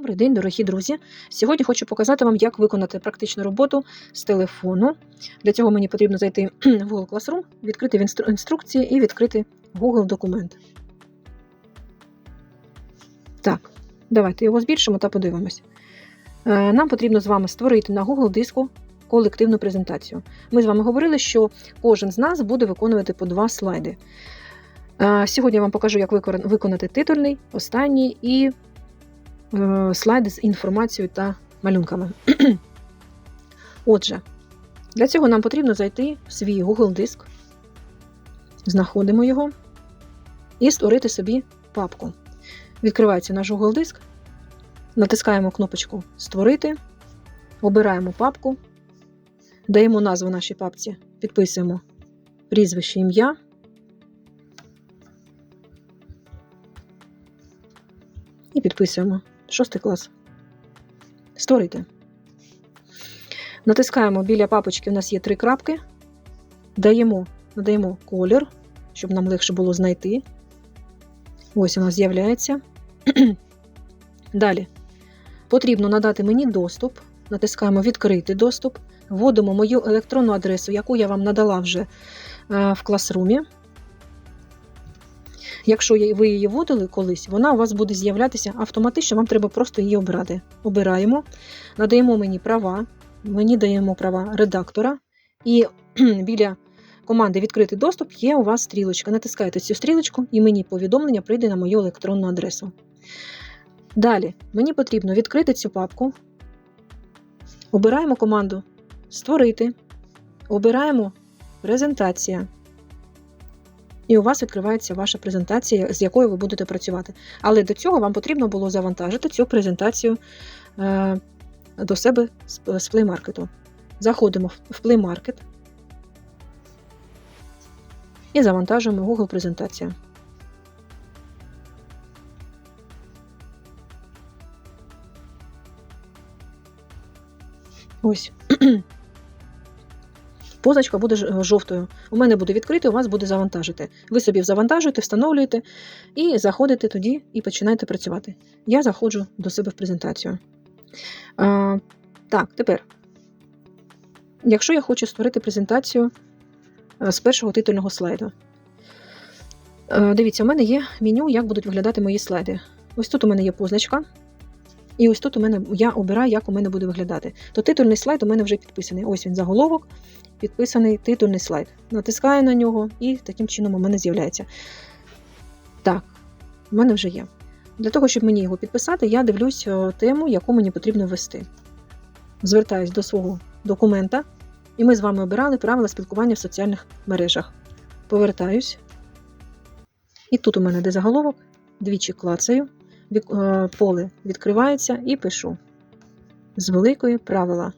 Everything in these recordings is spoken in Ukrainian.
Добрий день, дорогі друзі! Сьогодні хочу показати вам, як виконати практичну роботу з телефону. Для цього мені потрібно зайти в Google Classroom, відкрити інструкції і відкрити Google документ. Так, давайте його збільшимо та подивимось. Е, Нам потрібно з вами створити на Google диску колективну презентацію. Ми з вами говорили, що кожен з нас буде виконувати по два слайди. Е, Сьогодні я вам покажу, як виконати титульний, останній і слайди з інформацією та малюнками. Отже, для цього нам потрібно зайти в свій Google диск, знаходимо його і створити собі папку. Відкривається наш Google диск, натискаємо кнопочку Створити, обираємо папку, даємо назву нашій папці, підписуємо прізвище ім'я. І підписуємо шостий клас. Створити. Натискаємо біля папочки, у нас є три крапки. Даємо, надаємо колір, щоб нам легше було знайти. Ось нас з'являється. Далі. Потрібно надати мені доступ. Натискаємо Відкрити доступ. Вводимо мою електронну адресу, яку я вам надала вже е, в класрумі. Якщо ви її вводили колись, вона у вас буде з'являтися автоматично, вам треба просто її обрати. Обираємо, надаємо мені права, мені даємо права редактора, і біля команди Відкритий доступ є у вас стрілочка. Натискаєте цю стрілочку, і мені повідомлення прийде на мою електронну адресу. Далі мені потрібно відкрити цю папку. Обираємо команду Створити. Обираємо презентація. І у вас відкривається ваша презентація, з якою ви будете працювати. Але до цього вам потрібно було завантажити цю презентацію е, до себе з, Play Market. Заходимо в- в Play Market і завантажуємо Google презентація. Ось. Позначка буде жовтою. У мене буде відкрити, у вас буде завантажити. Ви собі завантажуєте, встановлюєте і заходите тоді і починаєте працювати. Я заходжу до себе в презентацію. А, так, тепер. Якщо я хочу створити презентацію е, з першого титульного слайду. Е, Дивіться, у мене є меню, як будуть виглядати мої слайди. Ось тут у мене є позначка. І ось тут у мене я обираю, як у мене буде виглядати. То титульний слайд у мене вже підписаний. Ось він заголовок, підписаний титульний слайд. Натискаю на нього, і таким чином у мене з'являється. Так, у мене вже є. Для того, щоб мені його підписати, я дивлюсь е, тему, яку мені потрібно ввести. Звертаюсь до свого документа, і ми з вами обирали правила спілкування в соціальних мережах. Повертаюсь. І тут у мене де заголовок, двічі клацаю, е, поле відкривається і пишу з великої правила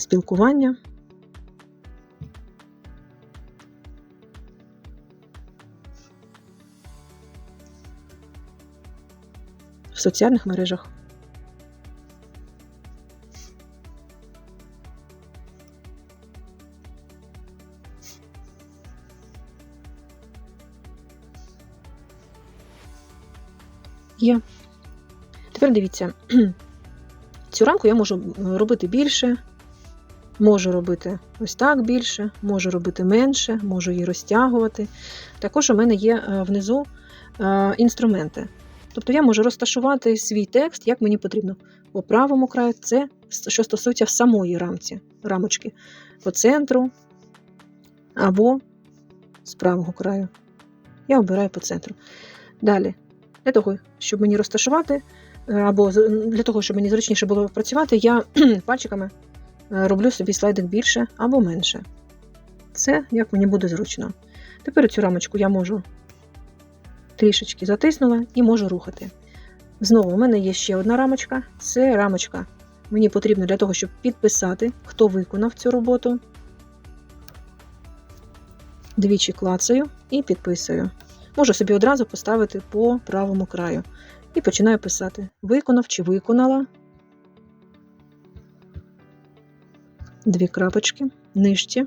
спілкування. В соціальних мережах. Є. Тепер дивіться, цю рамку я можу робити більше, можу робити ось так більше, можу робити менше, можу її розтягувати. Також у мене є е, внизу е, інструменти. Тобто я можу розташувати свій текст, як мені потрібно. По правому краю це що стосується самої рамці, рамочки, по центру або з правого краю. Я обираю по центру. Далі, для того, щоб мені розташувати, е, або для того, щоб мені зручніше було працювати, я пальчиками роблю собі слайдик більше або менше. Це як мені буде зручно. Тепер цю рамочку я можу трішечки затиснула і можу рухати. Знову, у мене є ще одна рамочка. Це рамочка. Мені потрібно для того, щоб підписати, хто виконав цю роботу. Двічі клацаю і підписую. Можу собі одразу поставити по правому краю. І починаю писати: виконав чи виконала. Дві крапочки, нижче.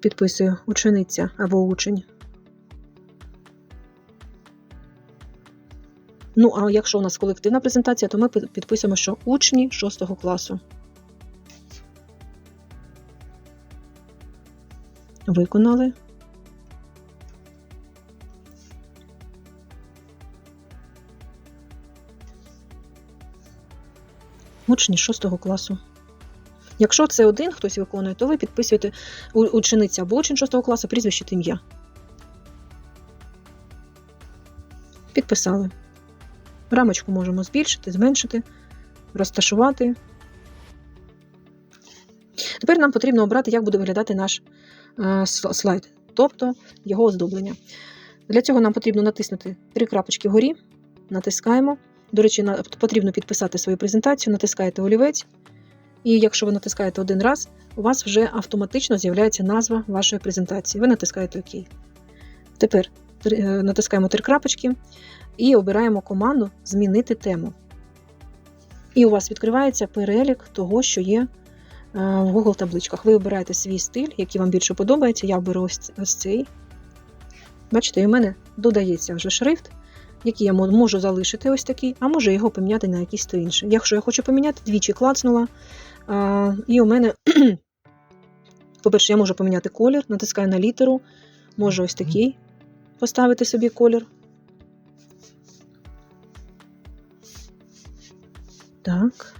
Підписую учениця або учень. Ну, а якщо у нас колективна презентація, то ми підписуємо, що учні 6 класу. Виконали. Учні 6 класу. Якщо це один хтось виконує, то ви підписуєте учениця або учень 6 класу, прізвище та ім'я. Підписали. Рамочку можемо збільшити, зменшити, розташувати. Тепер нам потрібно обрати, як буде виглядати наш е, слайд, тобто його оздоблення. Для цього нам потрібно натиснути три крапочки вгорі, натискаємо. До речі, потрібно підписати свою презентацію, натискаєте олівець. І якщо ви натискаєте один раз, у вас вже автоматично з'являється назва вашої презентації. Ви натискаєте ОК. Тепер е, натискаємо три крапочки і обираємо команду Змінити тему. І у вас відкривається перелік того, що є е, в Google табличках. Ви обираєте свій стиль, який вам більше подобається. Я оберу ось, цей. Бачите, і в мене додається вже шрифт, який я можу залишити ось такий, а можу його поміняти на якийсь то інший. Якщо я хочу поміняти, двічі клацнула. А, і у мене, по-перше, я можу поміняти колір, натискаю на літеру, можу ось такий поставити собі колір. Так.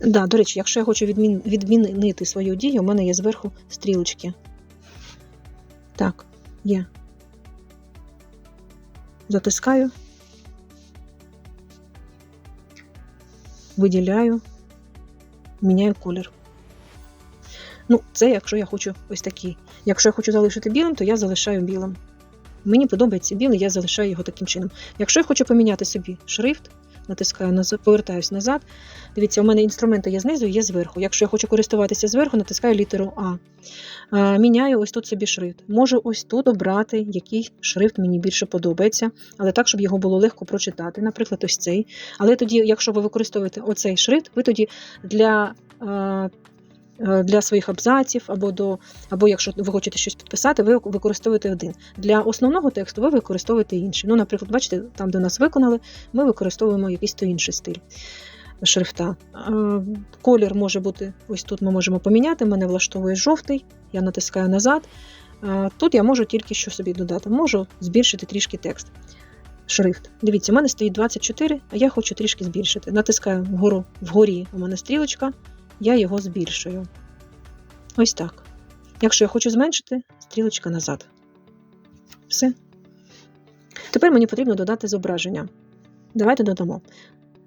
Да, до речі, якщо я хочу відмін... відмінити свою дію, у мене є зверху стрілочки. Так, є. Затискаю. Виділяю, міняю колір. Ну, це якщо я хочу ось такий. Якщо я хочу залишити білим, то я залишаю білим. Мені подобається білий, я залишаю його таким чином. Якщо я хочу поміняти собі шрифт, натискаю назад, повертаюсь назад. Дивіться, у мене інструменти є знизу, є зверху. Якщо я хочу користуватися зверху, натискаю літеру А. А, Міняю ось тут собі шрифт. Можу ось тут обрати, який шрифт мені більше подобається, але так, щоб його було легко прочитати. Наприклад, ось цей. Але тоді, якщо ви використовуєте оцей шрифт, ви тоді для. Е, Для своїх абзаців, або до, або якщо ви хочете щось підписати, ви використовуєте один. Для основного тексту ви використовуєте інший. Ну, наприклад, бачите, там, де нас виконали, ми використовуємо якийсь то інший стиль шрифта. Е, Колір може бути ось тут ми можемо поміняти. Мене влаштовує жовтий, я натискаю назад. Е, Тут я можу тільки що собі додати, можу збільшити трішки текст. Шрифт. Дивіться, у мене стоїть 24, а я хочу трішки збільшити. Натискаю вгору, вгорі у мене стрілочка, я його збільшую. Ось так. Якщо я хочу зменшити, стрілочка назад. Все. Тепер мені потрібно додати зображення. Давайте додамо.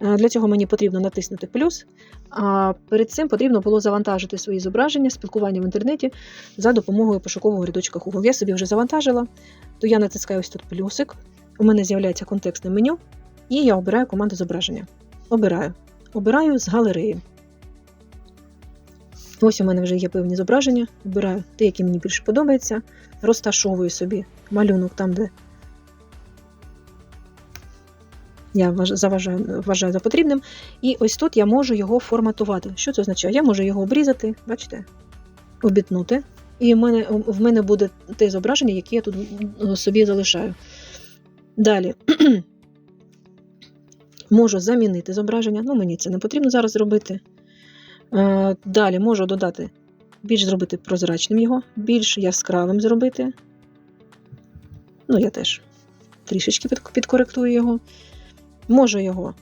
Е, Для цього мені потрібно натиснути плюс. А перед цим потрібно було завантажити свої зображення, спілкування в інтернеті за допомогою пошукового рядочка Google. Я собі вже завантажила, то я натискаю ось тут плюсик. У мене з'являється контекстне меню, і я обираю команду зображення. Обираю. Обираю з галереї. Ось у мене вже є певні зображення. Обираю те, яке мені більше подобається. Розташовую собі малюнок там, де я заважаю, вважаю за потрібним. І ось тут я можу його форматувати. Що це означає? Я можу його обрізати, бачите, обітнути. І в мене, в мене буде те зображення, яке я тут собі залишаю. Далі можу замінити зображення. Ну, мені це не потрібно зараз зробити. Е, Далі можу додати, більш зробити прозрачним його, більш яскравим зробити. Ну, я теж трішечки підкоректую його. Можу його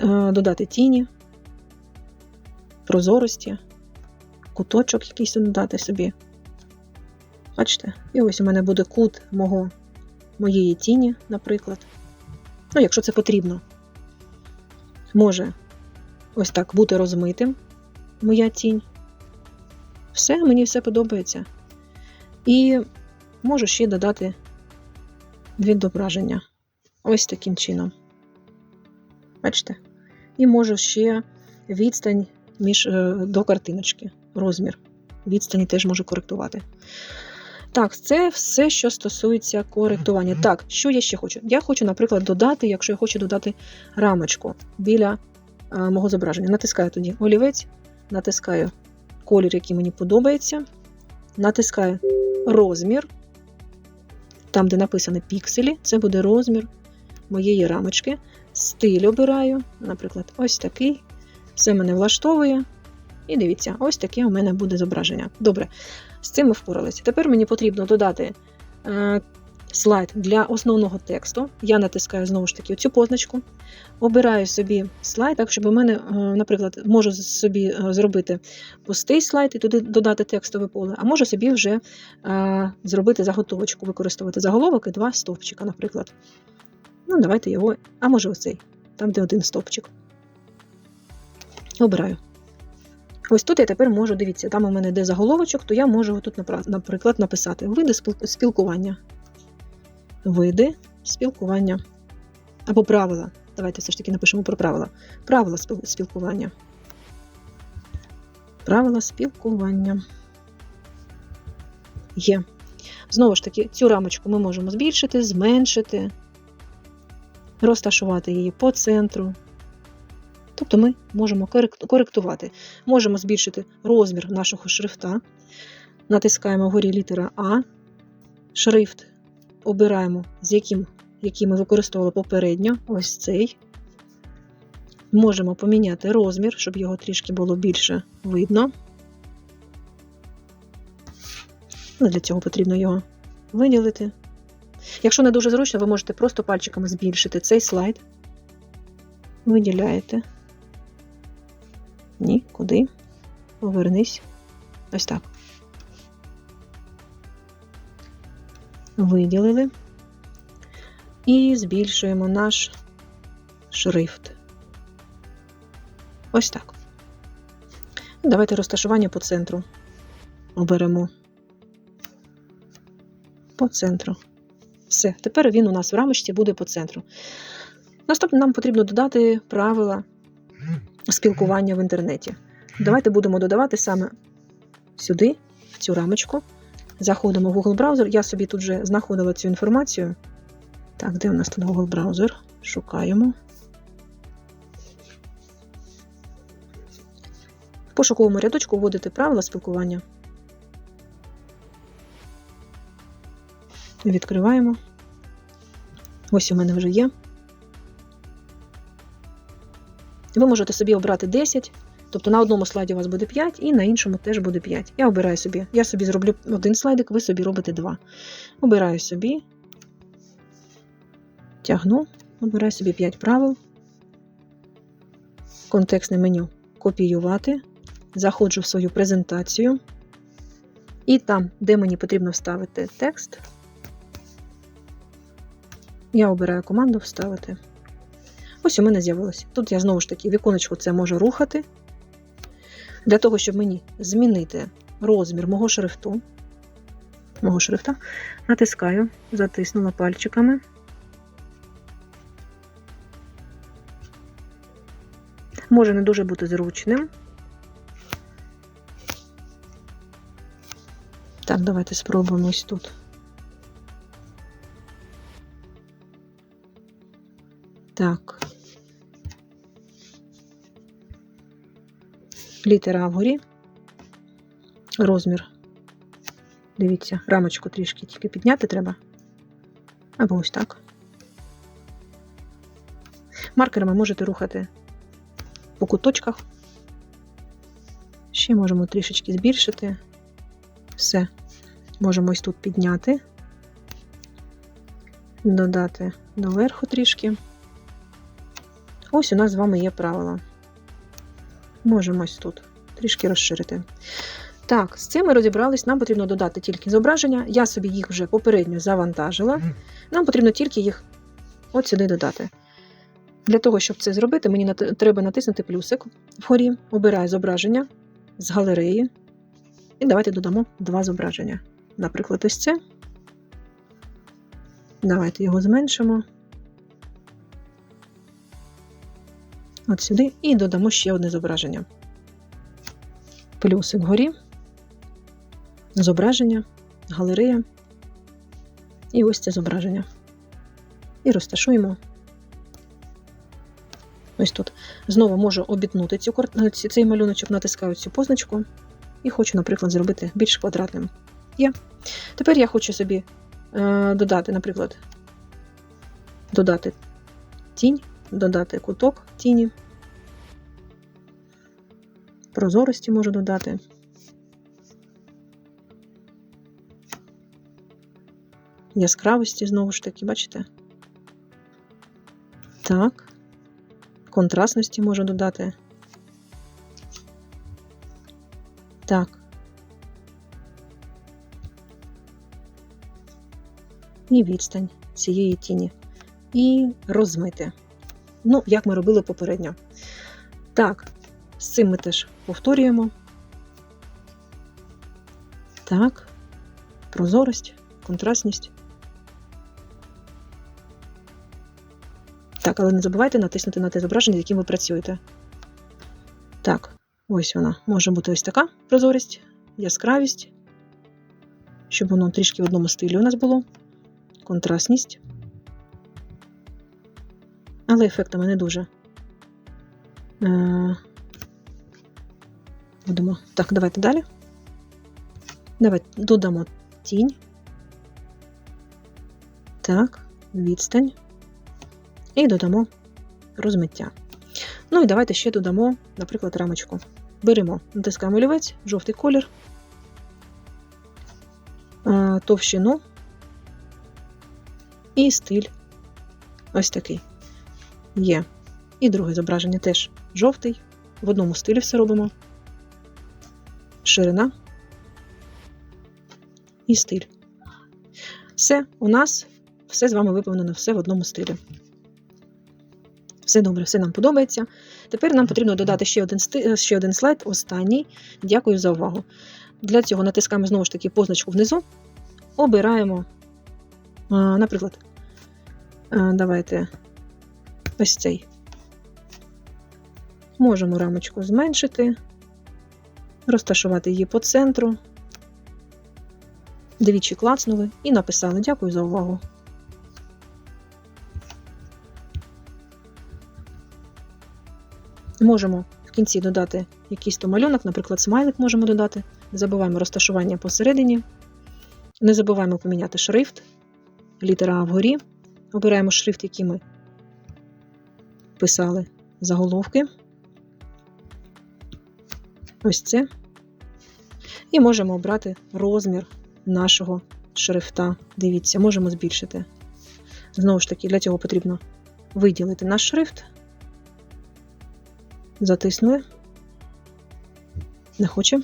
е, додати тіні, прозорості, куточок якийсь додати собі. Бачите? І ось у мене буде кут мого, моєї тіні, наприклад. Ну, якщо це потрібно. Може ось так бути розмитим моя тінь. Все, мені все подобається. І можу ще додати відображення. Ось таким чином. Бачите? І можу ще відстань між, е, до картиночки, розмір. Відстані теж можу коректувати. Так, це все, що стосується коректування. Так, що я ще хочу? Я хочу, наприклад, додати, якщо я хочу додати рамочку біля мого зображення. Натискаю тоді олівець, натискаю колір, який мені подобається, натискаю розмір. Там, де написано пікселі, це буде розмір моєї рамочки. Стиль обираю, наприклад, ось такий. Все мене влаштовує. І дивіться, ось таке у мене буде зображення. Добре, з цим ми впоралися. Тепер мені потрібно додати е, слайд для основного тексту. Я натискаю знову ж таки цю позначку, обираю собі слайд, так, щоб у мене, е, наприклад, можу собі е, зробити пустий слайд і туди додати текстове поле, а можу собі вже е, зробити заготовочку, використовувати заголовок і два стовпчика, наприклад. Ну, давайте його, а може оцей, там, де один стовпчик. Обираю. Ось тут я тепер можу, дивіться, там у мене де заголовочок, то я можу тут, наприклад, написати види спілкування. Види спілкування. Або правила. Давайте все ж таки напишемо про правила. Правила спілкування. Правила спілкування. Є. Знову ж таки, цю рамочку ми можемо збільшити, зменшити, розташувати її по центру. Тобто ми можемо коректувати. Можемо збільшити розмір нашого шрифта. Натискаємо вгорі літера А. Шрифт обираємо, з яким, який ми використовували попередньо, ось цей. Можемо поміняти розмір, щоб його трішки було більше видно. Ну, Для цього потрібно його виділити. Якщо не дуже зручно, ви можете просто пальчиками збільшити цей слайд. Виділяєте. Ні, куди? Повернись. Ось так. Виділили. І збільшуємо наш шрифт. Ось так. Давайте розташування по центру оберемо. По центру. Все, тепер він у нас в рамочці буде по центру. Наступне нам потрібно додати правила спілкування в інтернеті. Давайте будемо додавати саме сюди, в цю рамочку. Заходимо в Google браузер. Я собі тут вже знаходила цю інформацію. Так, де у нас тут Google браузер? Шукаємо. В пошуковому рядочку вводите правила спілкування. Відкриваємо. Ось у мене вже є. Ви можете собі обрати 10, тобто на одному слайді у вас буде 5, і на іншому теж буде 5. Я обираю собі. Я собі зроблю один слайдик, ви собі робите 2. Обираю собі, тягну, обираю собі 5 правил. Контекстне меню копіювати. Заходжу в свою презентацію. І там, де мені потрібно вставити текст, я обираю команду Вставити. Ось у мене з'явилося. Тут я знову ж таки віконечко це можу рухати. Для того, щоб мені змінити розмір мого шрифту, мого шрифта, натискаю, затиснула пальчиками. Може не дуже бути зручним. Так, давайте спробуємо ось тут. Так. Літера вгорі. Розмір. Дивіться, рамочку трішки тільки підняти треба. Або ось так. Маркерами можете рухати по куточках. Ще можемо трішечки збільшити. Все. Можемо ось тут підняти, додати доверху трішки. Ось у нас з вами є правила. Можемо ось тут трішки розширити. Так, з цим ми розібрались, нам потрібно додати тільки зображення. Я собі їх вже попередньо завантажила. Нам потрібно тільки їх от сюди додати. Для того, щоб це зробити, мені треба натиснути плюсик вгорі, обираю зображення з галереї. І давайте додамо два зображення. Наприклад, ось це. Давайте його зменшимо. От сюди, і додамо ще одне зображення. Плюсик вгорі, зображення, галерея. І ось це зображення. І розташуємо ось тут. Знову можу обітнути цю, цей малюночок, натискаю цю позначку і хочу, наприклад, зробити більш квадратним. Є. Тепер я хочу собі е, додати, наприклад, додати тінь, додати куток тіні, прозорості можу додати. Яскравості знову ж таки, бачите? Так. Контрастності можу додати. Так. І відстань цієї тіні. І розмити. Ну, як ми робили попередньо. Так, з цим ми теж повторюємо. Так, прозорість, контрастність. Так, але не забувайте натиснути на те зображення, з яким ви працюєте. Так, ось вона. Може бути ось така прозорість, яскравість, щоб воно трішки в одному стилі у нас було. Контрастність. Але ефектами не дуже. Е, Будемо. Так, давайте далі. Давайте додамо тінь. Так, відстань. І додамо розмиття. Ну і давайте ще додамо, наприклад, рамочку. Беремо, натискаємо олівець, жовтий колір, товщину і стиль. Ось такий. Є. І друге зображення теж жовтий. В одному стилі все робимо. Ширина і стиль. Все, у нас все з вами виповнено, все в одному стилі. Все добре, все нам подобається. Тепер нам потрібно додати ще один, сти- ще один слайд, останній. Дякую за увагу. Для цього натискаємо знову ж таки позначку внизу, обираємо, наприклад, давайте ось цей. Можемо рамочку зменшити, розташувати її по центру. Двічі клацнули і написали Дякую за увагу. Можемо в кінці додати якийсь то малюнок, наприклад, смайлик можемо додати. Не забуваємо розташування посередині. Не забуваємо поміняти шрифт, літера вгорі. Обираємо шрифт, який ми писали заголовки. Ось це. І можемо обрати розмір нашого шрифта. Дивіться, можемо збільшити. Знову ж таки, для цього потрібно виділити наш шрифт. Затиснули. Не хоче.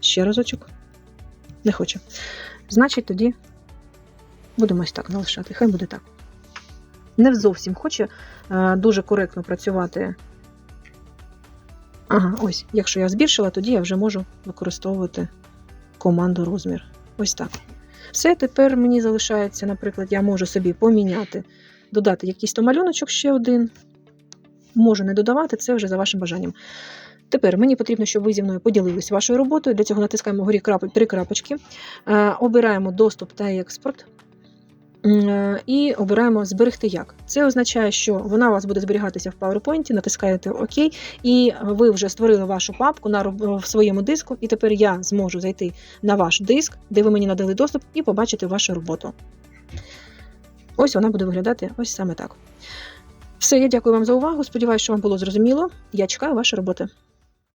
Ще разочок. Не хоче. Значить, тоді будемо ось так залишати. Хай буде так. Не зовсім хоче е, дуже коректно працювати. Ага, ось. Якщо я збільшила, тоді я вже можу використовувати команду розмір. Ось так. Все, тепер мені залишається, наприклад, я можу собі поміняти, додати якийсь то малюночок ще один. Можу не додавати, це вже за вашим бажанням. Тепер мені потрібно, щоб ви зі мною поділились вашою роботою. Для цього натискаємо крапель, три крапочки, е, обираємо доступ та експорт. Е, І обираємо зберегти як. Це означає, що вона у вас буде зберігатися в PowerPoint, натискаєте ОК, і ви вже створили вашу папку на в своєму диску. І тепер я зможу зайти на ваш диск, де ви мені надали доступ, і побачити вашу роботу. Ось вона буде виглядати ось саме так. Все, я дякую вам за увагу. Сподіваюся, що вам було зрозуміло. Я чекаю вашої роботи.